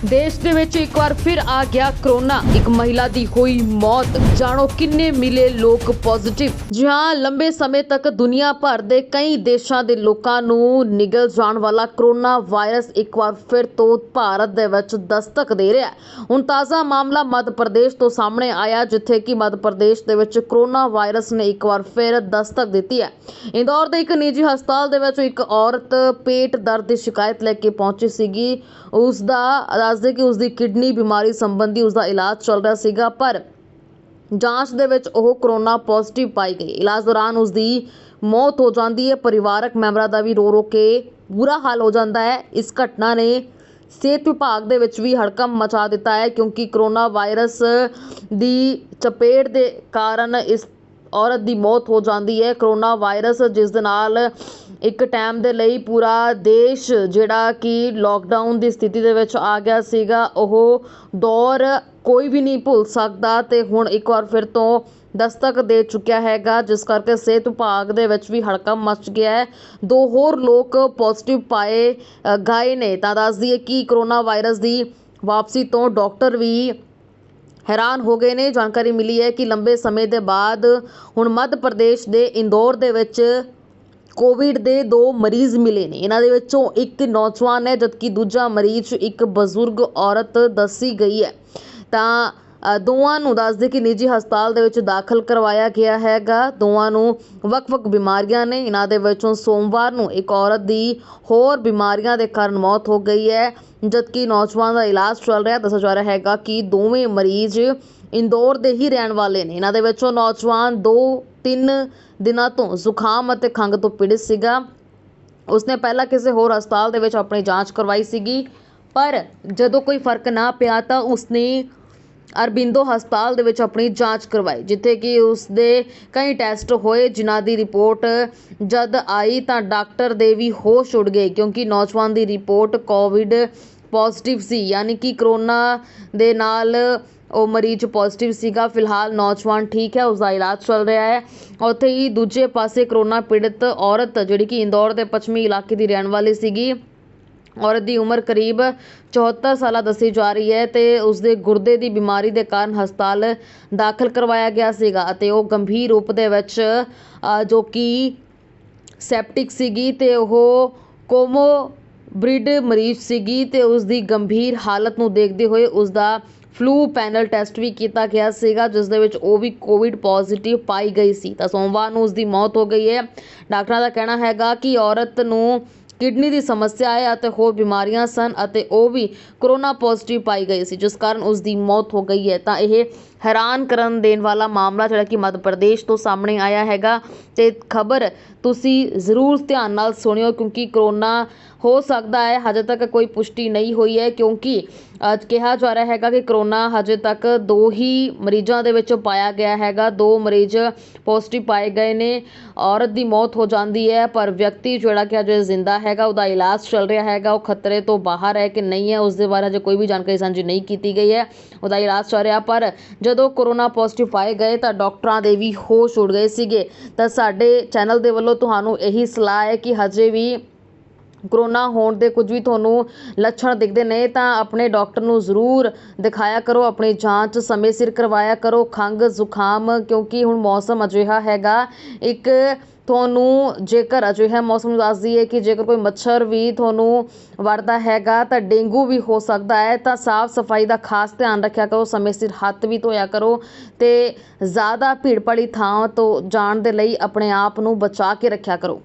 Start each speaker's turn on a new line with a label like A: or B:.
A: ਦੇਸ਼ ਦੇ ਵਿੱਚ ਇੱਕ ਵਾਰ ਫਿਰ ਆ ਗਿਆ ਕਰੋਨਾ। ਇੱਕ ਮਹਿਲਾ ਦੀ ਹੋਈ ਮੌਤ। ਜਾਣੋ ਕਿੰਨੇ ਮਿਲੇ ਲੋਕ ਪੋਜ਼ਿਟਿਵ ਜੀ ਹਾਂ ਲੰਬੇ ਸਮੇਂ ਤੱਕ ਦੁਨੀਆ ਭਰ ਦੇ ਕਈ ਦੇਸ਼ਾਂ ਦੇ ਲੋਕਾਂ ਨੂੰ ਨਿਗਲ ਜਾਣ ਵਾਲਾ ਕਰੋਨਾ ਵਾਇਰਸ ਇੱਕ ਵਾਰ ਫਿਰ ਤੋਂ ਭਾਰਤ ਦੇ ਵਿੱਚ ਦਸਤਕ ਦੇ ਰਿਹਾ ਹੁਣ ਤਾਜ਼ਾ ਮਾਮਲਾ ਮੱਧ ਪ੍ਰਦੇਸ਼ ਤੋਂ ਸਾਹਮਣੇ ਆਇਆ, ਜਿੱਥੇ ਕਿ ਮੱਧ ਪ੍ਰਦੇਸ਼ ਦੇ ਵਿੱਚ ਕਰੋਨਾ ਵਾਇਰਸ ਨੇ ਇੱਕ ਵਾਰ ਫਿਰ ਦਸਤਕ ਦਿੱਤੀ ਹੈ। ਇੰਦੌਰ ਦੇ ਇੱਕ ਨਿੱਜੀ ਹਸਪਤਾਲ ਦੇ ਵਿੱਚ ਇੱਕ ਔਰਤ ਪੇਟ ਦਰਦ ਦੀ ਸ਼ਿਕਾਇਤ ਲੈ ਕੇ ਪਹੁੰਚੀ ਸੀਗੀ। ਉਸ ਦਾ ਦੱਸਦੇ ਕਿ ਉਸ ਦੀ ਕਿਡਨੀ ਬਿਮਾਰੀ ਸੰਬੰਧੀ ਉਸ ਦਾ ਇਲਾਜ ਚੱਲ ਰਿਹਾ ਸੀਗਾ, ਪਰ ਜਾਂਚ ਦੇ ਵਿੱਚ ਉਹ ਕਰੋਨਾ ਪੋਜ਼ਿਟਿਵ ਪਾਈ ਗਈ। ਇਲਾਜ ਦੌਰਾਨ ਉਸ ਦੀ ਮੌਤ ਹੋ ਜਾਂਦੀ ਹੈ। ਪਰਿਵਾਰਕ ਮੈਂਬਰਾਂ ਦਾ ਵੀ ਰੋ ਰੋ ਕੇ ਬੁਰਾ ਹਾਲ ਹੋ ਜਾਂਦਾ ਹੈ। ਇਸ ਘਟਨਾ ਨੇ ਸਿਹਤ ਵਿਭਾਗ ਦੇ ਵਿੱਚ ਵੀ ਹੜਕੰਪ ਮਚਾ ਦਿੱਤਾ ਹੈ, ਕਿਉਂਕਿ ਕਰੋਨਾ ਵਾਇਰਸ ਦੀ ਚਪੇਟ ਦੇ ਕਾਰਨ ਇਸ ਔਰਤ ਦੀ ਮੌਤ ਹੋ ਜਾਂਦੀ ਹੈ। ਕਰੋਨਾ ਵਾਇਰਸ ਜਿਸ ਦੇ ਨਾਲ ਇੱਕ ਟਾਈਮ ਦੇ ਲਈ ਪੂਰਾ ਦੇਸ਼ ਜਿਹੜਾ ਕਿ ਲੋਕਡਾਊਨ ਦੀ ਸਥਿਤੀ ਦੇ ਵਿੱਚ ਆ ਗਿਆ ਸੀਗਾ ਉਹ ਦੌਰ ਕੋਈ ਵੀ ਨਹੀਂ ਭੁੱਲ ਸਕਦਾ ਅਤੇ ਹੁਣ ਇੱਕ ਵਾਰ ਫਿਰ ਤੋਂ ਦਸਤਕ ਦੇ ਚੁੱਕਿਆ ਹੈਗਾ ਜਿਸ ਕਰਕੇ ਸਿਹਤ ਵਿਭਾਗ ਦੇ ਵਿੱਚ ਵੀ ਹੜਕੰਪ ਮਚ ਗਿਆ ਹੈ। ਦੋ ਹੋਰ ਲੋਕ ਪੋਜ਼ਿਟਿਵ ਪਾਏ ਅ, ਗਏ ਨੇ। ਤਾਂ ਦੱਸ ਦਈਏ ਕਿ ਕਰੋਨਾ ਵਾਇਰਸ ਦੀ ਵਾਪਸੀ ਤੋਂ ਡਾਕਟਰ ਵੀ ਹੈਰਾਨ ਹੋ ਗਏ ਨੇ। ਜਾਣਕਾਰੀ ਮਿਲੀ ਹੈ ਕਿ ਲੰਬੇ ਸਮੇਂ ਦੇ ਬਾਅਦ ਹੁਣ ਮੱਧ ਪ੍ਰਦੇਸ਼ ਦੇ ਇੰਦੌਰ ਦੇ ਵਿੱਚ ਕੋਵਿਡ ਦੇ ਦੋ ਮਰੀਜ਼ ਮਿਲੇ ਨੇ। ਇਹਨਾਂ ਦੇ ਵਿੱਚੋਂ ਇੱਕ ਨੌਜਵਾਨ ਹੈ, ਜਦਕਿ ਦੂਜਾ ਮਰੀਜ਼ ਇੱਕ ਬਜ਼ੁਰਗ ਔਰਤ ਦੱਸੀ ਗਈ ਹੈ। ਤਾਂ ਦੋਵਾਂ ਨੂੰ ਦੱਸਦੇ ਕਿ ਨਿੱਜੀ ਹਸਪਤਾਲ ਦੇ ਵਿੱਚ ਦਾਖਲ ਕਰਵਾਇਆ ਗਿਆ ਹੈਗਾ। ਦੋਵਾਂ ਨੂੰ ਵੱਖ-ਵੱਖ ਬਿਮਾਰੀਆਂ ਨੇ। ਇਹਨਾਂ ਦੇ ਵਿੱਚੋਂ ਸੋਮਵਾਰ ਨੂੰ ਇੱਕ ਔਰਤ ਦੀ ਹੋਰ ਬਿਮਾਰੀਆਂ ਦੇ ਕਾਰਨ ਮੌਤ ਹੋ ਗਈ ਹੈ। ਜਦਕਿ ਨੌਜਵਾਨ ਦਾ ਇਲਾਜ ਚੱਲ ਰਿਹਾ, ਦੱਸਿਆ ਜਾ ਰਿਹਾ ਹੈਗਾ ਕਿ ਦੋਵੇਂ ਮਰੀਜ਼ ਇੰਦੌਰ ਦੇ ਹੀ ਰਹਿਣ ਵਾਲੇ ਨੇ। ਇਹਨਾਂ ਦੇ ਵਿੱਚੋਂ ਨੌਜਵਾਨ 2-3 ਦਿਨਾਂ ਤੋਂ ਜ਼ੁਕਾਮ ਅਤੇ ਖੰਘ ਤੋਂ ਪੀੜਿਤ ਸੀਗਾ। ਉਸਨੇ ਪਹਿਲਾਂ ਕਿਸੇ ਹੋਰ ਹਸਪਤਾਲ ਦੇ ਵਿੱਚ ਆਪਣੀ ਜਾਂਚ ਕਰਵਾਈ ਸੀਗੀ, ਪਰ ਜਦੋਂ ਕੋਈ ਫ਼ਰਕ ਨਾ ਪਿਆ ਤਾਂ ਉਸਨੇ ਅਰਬਿੰਦੋ ਹਸਪਤਾਲ ਦੇ ਵਿੱਚ ਆਪਣੀ ਜਾਂਚ ਕਰਵਾਈ, ਜਿੱਥੇ ਕਿ ਉਸਦੇ ਕਈ ਟੈਸਟ ਹੋਏ, ਜਿਨ੍ਹਾਂ ਦੀ ਰਿਪੋਰਟ ਜਦ ਆਈ ਤਾਂ ਡਾਕਟਰ ਦੇ ਵੀ ਹੋਸ਼ ਉੱਡ ਗਏ, ਕਿਉਂਕਿ ਨੌਜਵਾਨ ਦੀ ਰਿਪੋਰਟ ਕੋਵਿਡ ਪੋਜ਼ਿਟਿਵ ਸੀ, ਯਾਨੀ ਕਿ ਕਰੋਨਾ ਦੇ ਨਾਲ ਉਹ ਮਰੀਜ਼ ਪੋਜ਼ਿਟਿਵ ਸੀਗਾ। ਫਿਲਹਾਲ ਨੌਜਵਾਨ ਠੀਕ ਹੈ ਉਸ ਦਾ ਇਲਾਜ ਚੱਲ ਰਿਹਾ ਹੈ। ਉੱਥੇ ਹੀ ਦੂਜੇ ਪਾਸੇ ਕਰੋਨਾ ਪੀੜਤ ਔਰਤ, ਜਿਹੜੀ ਕਿ ਇੰਦੌਰ ਦੇ ਪੱਛਮੀ ਇਲਾਕੇ ਦੀ ਰਹਿਣ ਵਾਲੀ ਸੀਗੀ ਔਰਤ ਦੀ ਉਮਰ ਕਰੀਬ 74 ਸਾਲਾਂ ਦੱਸੀ ਜਾ ਰਹੀ ਹੈ ਅਤੇ ਉਸਦੇ ਗੁਰਦੇ ਦੀ ਬਿਮਾਰੀ ਦੇ ਕਾਰਨ ਹਸਪਤਾਲ ਦਾਖਲ ਕਰਵਾਇਆ ਗਿਆ ਸੀਗਾ ਅਤੇ ਉਹ ਗੰਭੀਰ ਰੂਪ ਦੇ ਵਿੱਚ ਜੋ ਕਿ ਸੈਪਟਿਕ ਸੀਗੀ ਅਤੇ ਉਹ ਕੋਮੋ ਬ੍ਰਿਡ ਮਰੀਜ਼ ਸੀਗੀ ਅਤੇ ਉਸਦੀ ਗੰਭੀਰ ਹਾਲਤ ਨੂੰ ਦੇਖਦੇ ਹੋਏ ਉਸਦਾ ਫਲੂ ਪੈਨਲ ਟੈਸਟ ਵੀ ਕੀਤਾ ਗਿਆ ਸੀਗਾ, ਜਿਸ ਦੇ ਵਿੱਚ ਉਹ ਵੀ ਕੋਵਿਡ ਪੋਜ਼ਿਟਿਵ ਪਾਈ ਗਈ ਸੀ। ਤਾਂ ਸੋਮਵਾਰ ਨੂੰ ਉਸਦੀ ਮੌਤ ਹੋ ਗਈ ਹੈ। ਡਾਕਟਰਾਂ ਦਾ ਕਹਿਣਾ ਹੈਗਾ ਕਿ ਔਰਤ ਨੂੰ ਕਿਡਨੀ ਦੀ ਸਮੱਸਿਆ ਹੈ ਅਤੇ ਹੋਰ ਬਿਮਾਰੀਆਂ ਸਨ ਅਤੇ ਉਹ ਵੀ ਕਰੋਨਾ ਪੋਜ਼ੀਟਿਵ ਪਾਈ ਗਈ ਸੀ, ਜਿਸ ਕਾਰਨ ਉਸ ਦੀ ਮੌਤ ਹੋ ਗਈ ਹੈ। ਤਾਂ ਇਹ ਹੈਰਾਨ ਕਰਨ ਦੇਣ ਵਾਲਾ ਮਾਮਲਾ ਜਿਹੜਾ ਕਿ ਮੱਧ ਪ੍ਰਦੇਸ਼ ਤੋਂ ਸਾਹਮਣੇ ਆਇਆ ਹੈਗਾ ਅਤੇ ਖਬਰ ਤੁਸੀਂ ਜ਼ਰੂਰ ਧਿਆਨ ਨਾਲ ਸੁਣਿਓ ਕਿਉਂਕਿ ਕਰੋਨਾ ਹੋ ਸਕਦਾ ਹੈ, ਹਜੇ ਤੱਕ ਕੋਈ ਪੁਸ਼ਟੀ ਨਹੀਂ ਹੋਈ ਹੈ ਕਿਉਂਕਿ ਅੱਜ ਕਿਹਾ ਜਾ ਰਿਹਾ ਹੈਗਾ ਕਿ ਕਰੋਨਾ ਹਜੇ ਤੱਕ ਦੋ ਹੀ ਮਰੀਜ਼ਾਂ ਦੇ ਵਿੱਚ ਪਾਇਆ ਗਿਆ ਹੈਗਾ। ਦੋ ਮਰੀਜ਼ ਪੋਜ਼ੀਟਿਵ ਪਾਏ ਗਏ ਨੇ। ਔਰਤ ਦੀ ਮੌਤ ਹੋ ਜਾਂਦੀ ਹੈ, ਪਰ ਵਿਅਕਤੀ ਜਿਹੜਾ ਕਿ ਅਜੇ ਜ਼ਿੰਦਾ ਹੈਗਾ, ਉਹਦਾ ਇਲਾਜ ਚੱਲ ਰਿਹਾ ਹੈਗਾ। ਉਹ ਖਤਰੇ ਤੋਂ ਬਾਹਰ ਹੈ ਕਿ ਨਹੀਂ ਹੈ, ਉਸ ਦੇ ਬਾਰੇ ਅਜੇ ਕੋਈ ਵੀ ਜਾਣਕਾਰੀ ਸਾਂਝੀ ਨਹੀਂ ਕੀਤੀ ਗਈ ਹੈ। ਉਹਦਾ ਇਲਾਜ ਚੱਲ ਰਿਹਾ, ਪਰ ਜਦੋਂ ਕਰੋਨਾ ਪੋਜ਼ੀਟਿਵ ਪਾਏ ਗਏ ਤਾਂ ਡਾਕਟਰਾਂ ਦੇ ਵੀ ਹੋਸ਼ ਉੱਡ ਗਏ ਸੀਗੇ। ਤਾਂ ਸਾਡੇ ਚੈਨਲ ਦੇ ਵੱਲੋਂ ਤੁਹਾਨੂੰ ਇਹੀ ਸਲਾਹ ਹੈ ਕਿ ਹਜੇ ਵੀ ਕਰੋਨਾ ਹੋਣ ਦੇ ਕੁਝ ਵੀ ਤੁਹਾਨੂੰ ਲੱਛਣ ਦਿਖਦੇ ਨੇ, ਤਾਂ ਆਪਣੇ ਡਾਕਟਰ ਨੂੰ ਜ਼ਰੂਰ ਦਿਖਾਇਆ ਕਰੋ, ਆਪਣੀ ਜਾਂਚ ਸਮੇਂ ਸਿਰ ਕਰਵਾਇਆ ਕਰੋ, ਖੰਘ, ਜ਼ੁਕਾਮ, ਕਿਉਂਕਿ ਹੁਣ ਮੌਸਮ ਅਜਿਹਾ ਹੈਗਾ। ਇੱਕ ਤੁਹਾਨੂੰ ਜੇਕਰ ਅਜਿਹਾ ਮੌਸਮ ਨੂੰ ਦੱਸਦੀ ਹੈ ਕਿ ਜੇਕਰ ਕੋਈ ਮੱਛਰ ਵੀ ਤੁਹਾਨੂੰ ਵੜਦਾ ਹੈਗਾ, ਤਾਂ ਡੇਂਗੂ ਵੀ ਹੋ ਸਕਦਾ ਹੈ, ਤਾਂ ਸਾਫ਼ ਸਫ਼ਾਈ ਦਾ ਖਾਸ ਧਿਆਨ ਰੱਖਿਆ ਕਰੋ, ਸਮੇਂ ਸਿਰ ਹੱਥ ਵੀ ਧੋਇਆ ਕਰੋ ਤੇ ਜ਼ਿਆਦਾ ਭੀੜ ਭਾੜੀ ਥਾਂ ਤੋਂ ਜਾਣ ਦੇ ਲਈ ਆਪਣੇ ਆਪ ਨੂੰ ਬਚਾ ਕੇ ਰੱਖਿਆ ਕਰੋ।